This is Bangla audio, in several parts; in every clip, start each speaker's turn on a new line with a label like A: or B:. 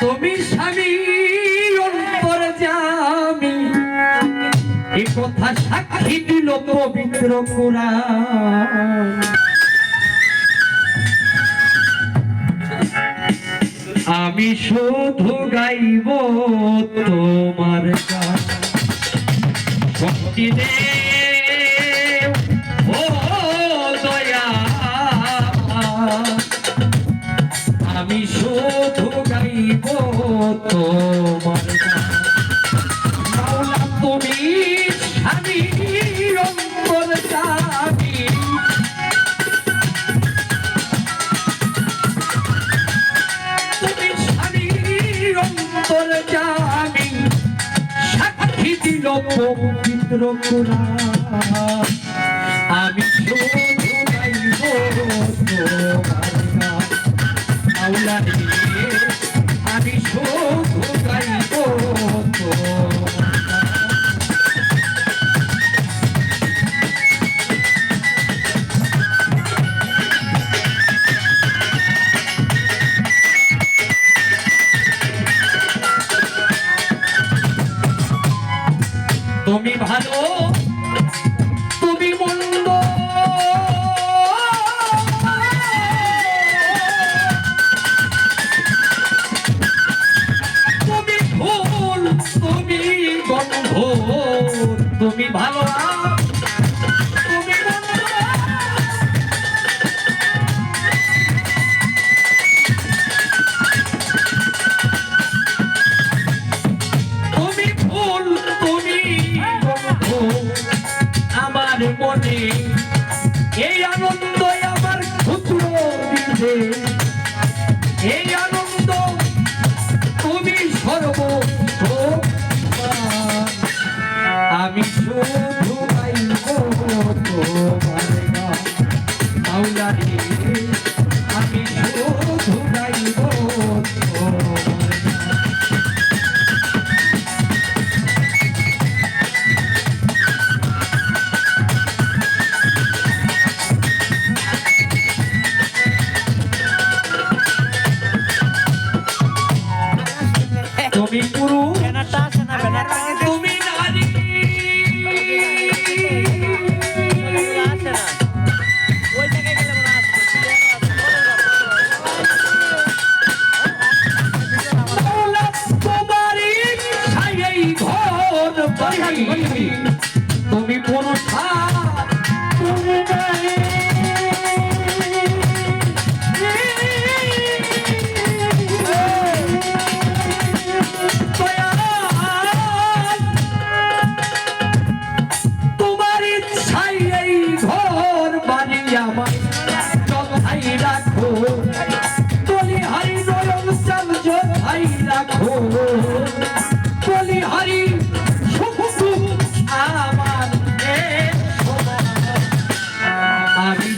A: তুমি স্বামী অন্তর জামি। এ কথা সাক্ষী দিল পবিত্র আমি শুধু গাইব তোমার কাছে অন্তর জানি সাক্ষী দিল পবিত্র কোরআন। আমি আমি শোধ গাইব তো oh. আমার মনে। এই আনন্দ আমার ক্ষুদ্র বিধে। এই আনন্দ তুমি সর্ব আমি তুমি পুরুষ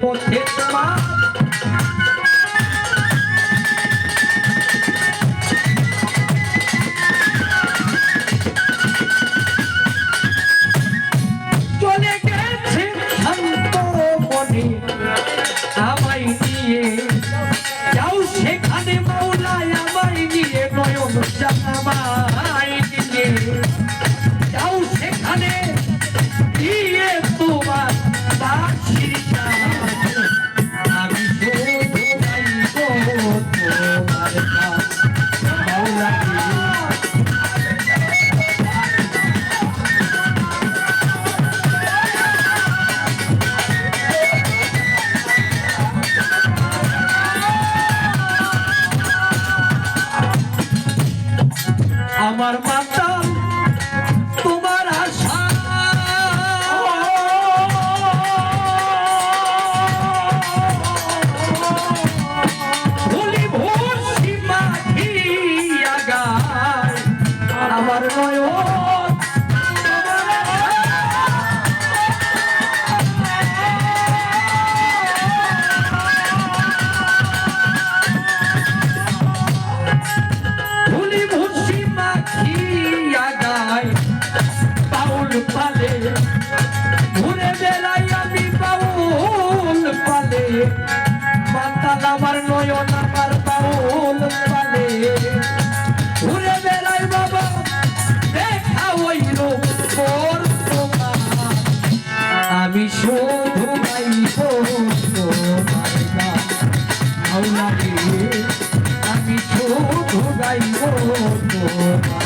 A: ポテトは আমার মাতা আমার নয় আমার বাউল পালে ঘুরে বেড়াই বাবা, দেখা ওই রূপ আমি শুধু গাইব আমি শুধু গাইব তোমার